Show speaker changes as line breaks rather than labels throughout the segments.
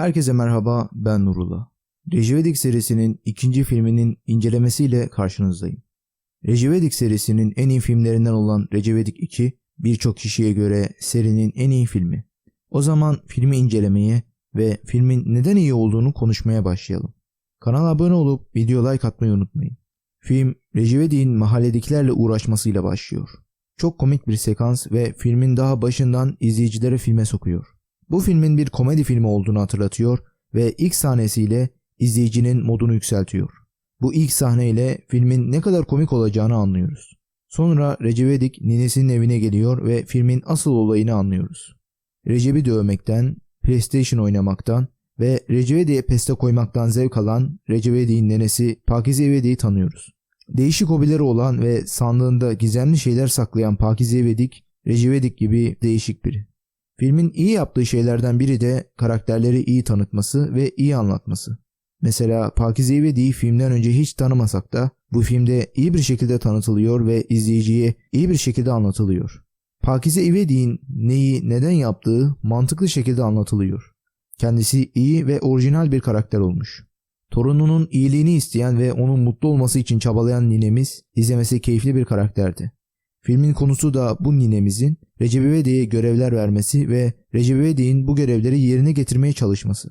Herkese merhaba, ben Nurullah. Rejivedik serisinin ikinci filminin incelemesiyle karşınızdayım. Rejivedik serisinin en iyi filmlerinden olan Rejivedik 2, birçok kişiye göre serinin en iyi filmi. O zaman filmi incelemeye ve filmin neden iyi olduğunu konuşmaya başlayalım. Kanala abone olup video like atmayı unutmayın. Film, Rejivedik'in mahalledekilerle uğraşmasıyla başlıyor. Çok komik bir sekans ve filmin daha başından izleyicilere filme sokuyor. Bu filmin bir komedi filmi olduğunu hatırlatıyor ve ilk sahnesiyle izleyicinin modunu yükseltiyor. Bu ilk sahneyle filmin ne kadar komik olacağını anlıyoruz. Sonra Recep İvedik ninesinin evine geliyor ve filmin asıl olayını anlıyoruz. Recep'i dövmekten, PlayStation oynamaktan ve Recep İvedik'e peste koymaktan zevk alan Recep İvedik'in nenesi Pakize İvedik'i tanıyoruz. Değişik hobileri olan ve sandığında gizemli şeyler saklayan Pakize İvedik, Recep gibi değişik biri. Filmin iyi yaptığı şeylerden biri de karakterleri iyi tanıtması ve iyi anlatması. Mesela Pakize İvedik'i filmden önce hiç tanımasak da bu filmde iyi bir şekilde tanıtılıyor ve izleyiciye iyi bir şekilde anlatılıyor. Pakize İvedik'in neyi neden yaptığı mantıklı şekilde anlatılıyor. Kendisi iyi ve orijinal bir karakter olmuş. Torununun iyiliğini isteyen ve onun mutlu olması için çabalayan ninemiz izlemesi keyifli bir karakterdi. Filmin konusu da bu ninemizin Recep İvedik'e görevler vermesi ve Recep İvedik'in bu görevleri yerine getirmeye çalışması.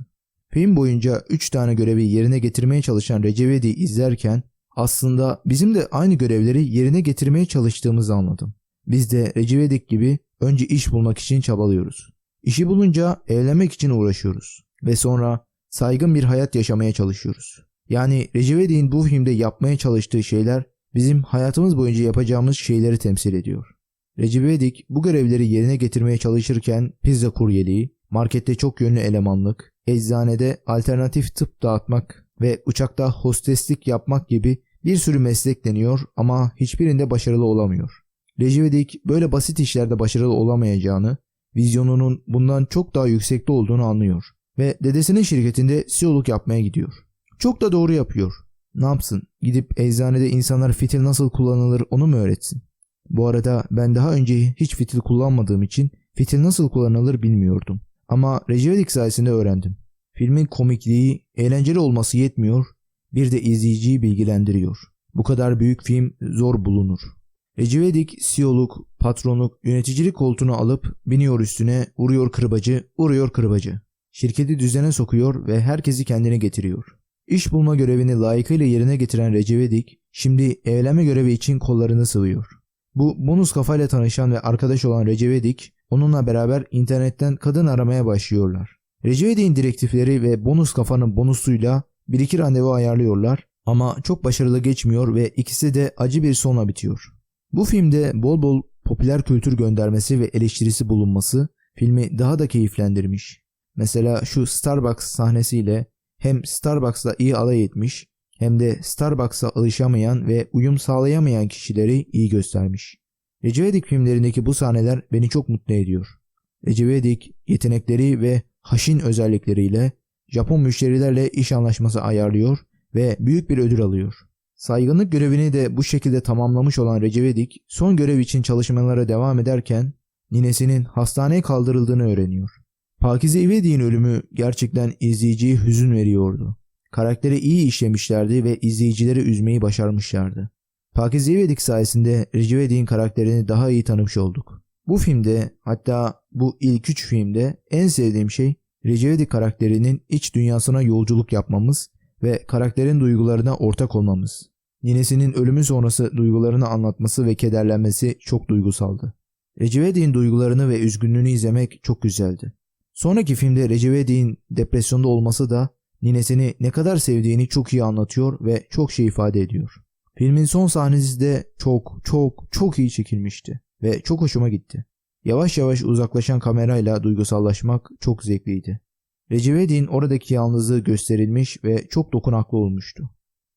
Film boyunca 3 tane görevi yerine getirmeye çalışan Recep İvedik'i izlerken aslında bizim de aynı görevleri yerine getirmeye çalıştığımızı anladım. Biz de Recep İvedik gibi önce iş bulmak için çabalıyoruz. İşi bulunca evlenmek için uğraşıyoruz ve sonra saygın bir hayat yaşamaya çalışıyoruz. Yani Recep İvedik'in bu filmde yapmaya çalıştığı şeyler bizim hayatımız boyunca yapacağımız şeyleri temsil ediyor. Recep İvedik bu görevleri yerine getirmeye çalışırken pizza kuryeliği, markette çok yönlü elemanlık, eczanede alternatif tıp dağıtmak ve uçakta hosteslik yapmak gibi bir sürü meslek deniyor ama hiçbirinde başarılı olamıyor. Recep İvedik böyle basit işlerde başarılı olamayacağını, vizyonunun bundan çok daha yüksekte olduğunu anlıyor ve dedesinin şirketinde CEO'luk yapmaya gidiyor. Çok da doğru yapıyor. Ne yapsın? Gidip eczanede insanlar fitil nasıl kullanılır onu mu öğretsin? Bu arada ben daha önce hiç fitil kullanmadığım için fitil nasıl kullanılır bilmiyordum. Ama Recep İvedik sayesinde öğrendim. Filmin komikliği, eğlenceli olması yetmiyor, bir de izleyiciyi bilgilendiriyor. Bu kadar büyük film zor bulunur. Recep İvedik CEO'luk, patronluk, yöneticilik koltuğunu alıp biniyor üstüne, vuruyor kırbacı, vuruyor kırbacı. Şirketi düzene sokuyor ve herkesi kendine getiriyor. İş bulma görevini layıkıyla yerine getiren Recep İvedik, şimdi evlenme görevi için kollarını sıvıyor. Bu bonus kafayla tanışan ve arkadaş olan Recep İvedik, onunla beraber internetten kadın aramaya başlıyorlar. Recep İvedik'in direktifleri ve bonus kafanın bonusuyla bir iki randevu ayarlıyorlar ama çok başarılı geçmiyor ve ikisi de acı bir sonla bitiyor. Bu filmde bol bol popüler kültür göndermesi ve eleştirisi bulunması filmi daha da keyiflendirmiş. Mesela şu Starbucks sahnesiyle hem Starbucks'la iyi alay etmiş hem de Starbucks'a alışamayan ve uyum sağlayamayan kişileri iyi göstermiş. Recep filmlerindeki bu sahneler beni çok mutlu ediyor. Recep yetenekleri ve haşin özellikleriyle Japon müşterilerle iş anlaşması ayarlıyor ve büyük bir ödül alıyor. Saygınlık görevini de bu şekilde tamamlamış olan Recep son görev için çalışmalara devam ederken ninesinin hastaneye kaldırıldığını öğreniyor. Pakize İvedik'in ölümü gerçekten izleyiciye hüzün veriyordu. Karakteri iyi işlemişlerdi ve izleyicileri üzmeyi başarmışlardı. Pakize İvedik sayesinde Recep İvedik'in karakterini daha iyi tanımış olduk. Bu filmde hatta bu ilk üç filmde en sevdiğim şey Recep İvedik karakterinin iç dünyasına yolculuk yapmamız ve karakterin duygularına ortak olmamız. Ninesinin ölümü sonrası duygularını anlatması ve kederlenmesi çok duygusaldı. Recep İvedik'in duygularını ve üzgünlüğünü izlemek çok güzeldi. Sonraki filmde Recep İvedik'in depresyonda olması da ninesini ne kadar sevdiğini çok iyi anlatıyor ve çok şey ifade ediyor. Filmin son sahnesi de çok çok çok iyi çekilmişti ve çok hoşuma gitti. Yavaş yavaş uzaklaşan kamerayla duygusallaşmak çok zevkliydi. Recep İvedik'in oradaki yalnızlığı gösterilmiş ve çok dokunaklı olmuştu.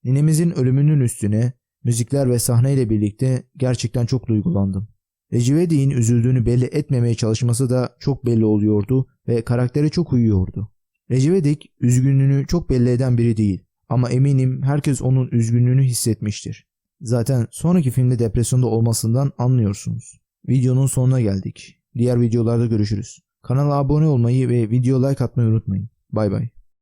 Ninemizin ölümünün üstüne müzikler ve sahneyle birlikte gerçekten çok duygulandım. Recep İvedik'in üzüldüğünü belli etmemeye çalışması da çok belli oluyordu ve karaktere çok uyuyordu. Recep İvedik üzgünlüğünü çok belli eden biri değil ama eminim herkes onun üzgünlüğünü hissetmiştir. Zaten sonraki filmde depresyonda olmasından anlıyorsunuz. Videonun sonuna geldik. Diğer videolarda görüşürüz. Kanala abone olmayı ve video like atmayı unutmayın. Bay bay.